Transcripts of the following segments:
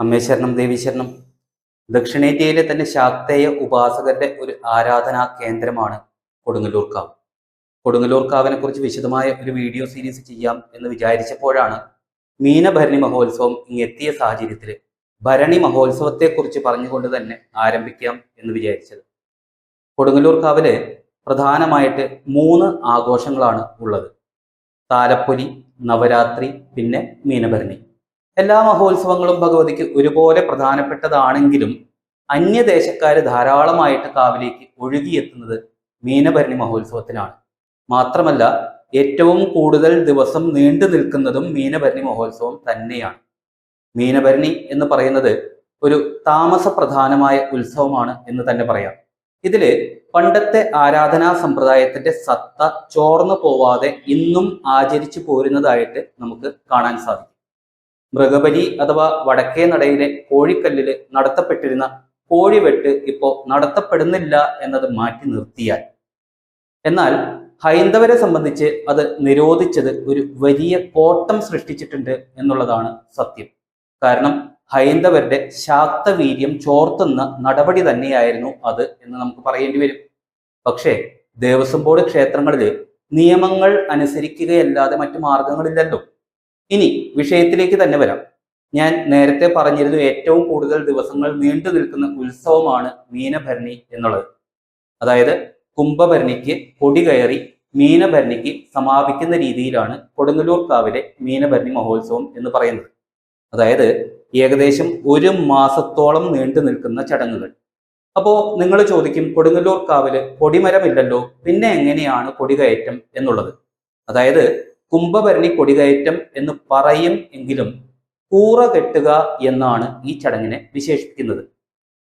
അമ്മേ ദേവീശ്വരണം ദേവി ദക്ഷിണേന്ത്യയിലെ തന്നെ ശാക്തേയ ഉപാസകരുടെ ഒരു ആരാധനാ കേന്ദ്രമാണ് കൊടുങ്ങല്ലൂർക്കാവ്. കൊടുങ്ങല്ലൂർക്കാവിനെ കുറിച്ച് വിശദമായ ഒരു വീഡിയോ സീരീസ് ചെയ്യാം എന്ന് വിചാരിച്ചപ്പോഴാണ് മീനഭരണി മഹോത്സവം ഇങ്ങെത്തിയ സാഹചര്യത്തിൽ ഭരണി മഹോത്സവത്തെക്കുറിച്ച് പറഞ്ഞുകൊണ്ട് തന്നെ ആരംഭിക്കാം എന്ന് വിചാരിച്ചത്. കൊടുങ്ങല്ലൂർക്കാവിൽ പ്രധാനമായിട്ട് മൂന്ന് ആഘോഷങ്ങളാണ് ഉള്ളത്. താലപ്പൊലി നവരാത്രി പിന്നെ മീനഭരണി. എല്ലാ മഹോത്സവങ്ങളും ഭഗവതിക്ക് ഒരുപോലെ പ്രധാനപ്പെട്ടതാണെങ്കിലും അന്യദേശക്കാർ ധാരാളമായിട്ട് കാവിലേക്ക് ഒഴുകിയെത്തുന്നത് മീനഭരണി മഹോത്സവത്തിനാണ് മാത്രമല്ല ഏറ്റവും കൂടുതൽ ദിവസം നീണ്ടു നിൽക്കുന്നതും മീനഭരണി മഹോത്സവം തന്നെയാണ്. മീനഭരണി എന്ന് പറയുന്നത് ഒരു താമസ പ്രധാനമായ ഉത്സവമാണ് എന്ന് തന്നെ പറയാം. ഇതിൽ പണ്ടത്തെ ആരാധനാ സമ്പ്രദായത്തിന്റെ സത്ത ചോർന്നു പോവാതെ ഇന്നും ആചരിച്ചു പോരുന്നതായിട്ട് നമുക്ക് കാണാൻ സാധിക്കും. മൃഗബലി അഥവാ വടക്കേ നടയിലെ കോഴിക്കല്ലിൽ നടത്തപ്പെട്ടിരുന്ന കോഴിവെട്ട് ഇപ്പോൾ നടത്തപ്പെടുന്നില്ല എന്നത് മാറ്റി നിർത്തിയാൽ. എന്നാൽ ഹൈന്ദവരെ സംബന്ധിച്ച് അത് നിരോധിച്ചത് ഒരു വലിയ കോട്ടം സൃഷ്ടിച്ചിട്ടുണ്ട് എന്നുള്ളതാണ് സത്യം. കാരണം ഹൈന്ദവരുടെ ശാക്തവീര്യം ചോർത്തുന്ന നടപടി തന്നെയായിരുന്നു അത് എന്ന് നമുക്ക് പറയേണ്ടി വരും. പക്ഷേ ദേവസ്വം ബോർഡ് ക്ഷേത്രങ്ങളിൽ നിയമങ്ങൾ അനുസരിക്കുകയല്ലാതെ മറ്റു മാർഗങ്ങളില്ലല്ലോ. ഇനി വിഷയത്തിലേക്ക് തന്നെ വരാം. ഞാൻ നേരത്തെ പറഞ്ഞിരുന്നു ഏറ്റവും കൂടുതൽ ദിവസങ്ങൾ നീണ്ടു നിൽക്കുന്ന ഉത്സവമാണ് മീനഭരണി എന്നുള്ളത്. അതായത് കുംഭഭരണിക്ക് കൊടി കയറി മീനഭരണിക്ക് സമാപിക്കുന്ന രീതിയിലാണ് കൊടുങ്ങല്ലൂർ കാവിലെ മീനഭരണി മഹോത്സവം എന്ന് പറയുന്നത്. അതായത് ഏകദേശം ഒരു മാസത്തോളം നീണ്ടു നിൽക്കുന്ന ചടങ്ങുകൾ. അപ്പോൾ നിങ്ങൾ ചോദിക്കും കൊടുങ്ങല്ലൂർ കാവിൽ കൊടിമരമില്ലല്ലോ പിന്നെ എങ്ങനെയാണ് കൊടികയറ്റം എന്നുള്ളത്? അതായത് കുംഭഭരണി കൊടികയറ്റം എന്ന് പറയും എങ്കിലും കൂറ കെട്ടുക എന്നാണ് ഈ ചടങ്ങിനെ വിശേഷിപ്പിക്കുന്നത്.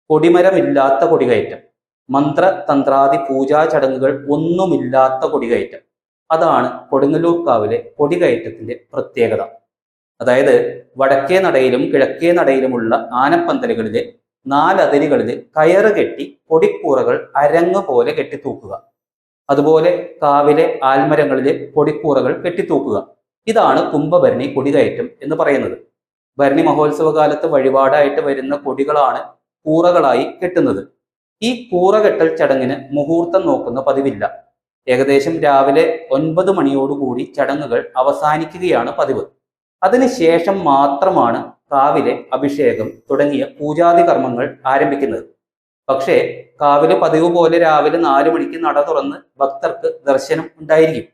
കൊടിമരമില്ലാത്ത കൊടികയറ്റം മന്ത്ര തന്ത്രാദി പൂജാ ചടങ്ങുകൾ ഒന്നുമില്ലാത്ത കൊടികയറ്റം അതാണ് കൊടുങ്ങല്ലൂർക്കാവിലെ കൊടികയറ്റത്തിന്റെ പ്രത്യേകത. അതായത് വടക്കേ നടയിലും കിഴക്കേ നടയിലുമുള്ള ആനപ്പന്തലുകളിലെ നാലതിരുകളിൽ കയറ് കെട്ടി കൊടിക്കൂറകൾ അരങ്ങ് പോലെ കെട്ടിത്തൂക്കുക. അതുപോലെ കാവിലെ ആൽമരങ്ങളിലെ കൊടിക്കൂറകൾ കെട്ടിത്തൂക്കുക. ഇതാണ് കുംഭഭരണി കൊടികയറ്റം എന്ന് പറയുന്നത്. ഭരണി മഹോത്സവ കാലത്ത് വഴിപാടായിട്ട് വരുന്ന കൊടികളാണ് കൂറകളായി കെട്ടുന്നത്. ഈ കൂറ കെട്ടൽ ചടങ്ങിന് മുഹൂർത്തം നോക്കുന്ന പതിവില്ല. ഏകദേശം രാവിലെ ഒൻപത് മണിയോടുകൂടി ചടങ്ങുകൾ അവസാനിക്കുകയാണ് പതിവ്. അതിനുശേഷം മാത്രമാണ് കാവിലെ അഭിഷേകം തുടങ്ങിയ പൂജാതി കർമ്മങ്ങൾ ആരംഭിക്കുന്നത്. പക്ഷേ കാവിലെ പതിവ് പോലെ രാവിലെ നാലു മണിക്ക് നട തുറന്ന് ഭക്തർക്ക് ദർശനം ഉണ്ടായിരിക്കും.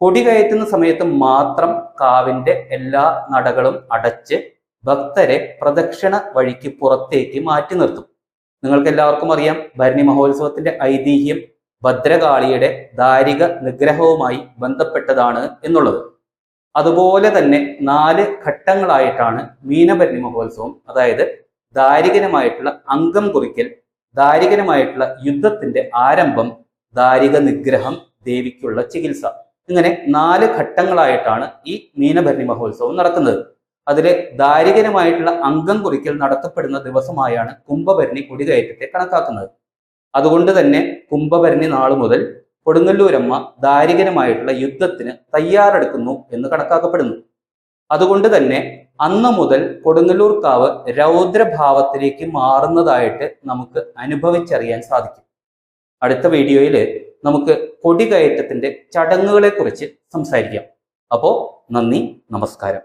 കൊടി കയറ്റുന്ന സമയത്ത് മാത്രം കാവിന്റെ എല്ലാ നടകളും അടച്ച് ഭക്തരെ പ്രദക്ഷിണ വഴിക്ക് പുറത്തേക്ക് മാറ്റി നിർത്തും. നിങ്ങൾക്ക് എല്ലാവർക്കും അറിയാം ഭരണി മഹോത്സവത്തിന്റെ ഐതിഹ്യം ഭദ്രകാളിയുടെ ദാരിക നിഗ്രഹവുമായി ബന്ധപ്പെട്ടതാണ് എന്നുള്ളത്. അതുപോലെ തന്നെ നാല് ഘട്ടങ്ങളായിട്ടാണ് മീനഭരണി മഹോത്സവം അതായത് ദാരികനമായിട്ടുള്ള അംഗം കുറിക്കൽ ദാരികനമായിട്ടുള്ള യുദ്ധത്തിന്റെ ആരംഭം ദാരിക നിഗ്രഹം ദേവിക്കുള്ള ചികിത്സ. ഇങ്ങനെ നാല് ഘട്ടങ്ങളായിട്ടാണ് ഈ മീനഭരണി മഹോത്സവം നടക്കുന്നത്. അതിലെ ദാരികനുമായിട്ടുള്ള അംഗം കുറിക്കൽ നടത്തപ്പെടുന്ന ദിവസമായാണ് കുംഭഭരണി കൊടികയറ്റത്തെ കണക്കാക്കുന്നത്. അതുകൊണ്ട് തന്നെ കുംഭഭരണി നാൾ മുതൽ കൊടുങ്ങല്ലൂരമ്മ ദാരികനുമായിട്ടുള്ള യുദ്ധത്തിന് തയ്യാറെടുക്കുന്നു എന്ന് കണക്കാക്കപ്പെടുന്നു. അതുകൊണ്ട് തന്നെ അന്ന് മുതൽ കൊടുങ്ങല്ലൂർക്കാവ് രൗദ്രഭാവത്തിലേക്ക് മാറുന്നതായിട്ട് നമുക്ക് അനുഭവിച്ചറിയാൻ സാധിക്കും. അടുത്ത വീഡിയോയിൽ നമുക്ക് കൊടികയറ്റത്തിന്റെ ചടങ്ങുകളെക്കുറിച്ച് സംസാരിക്കാം. അപ്പോൾ നന്ദി നമസ്കാരം.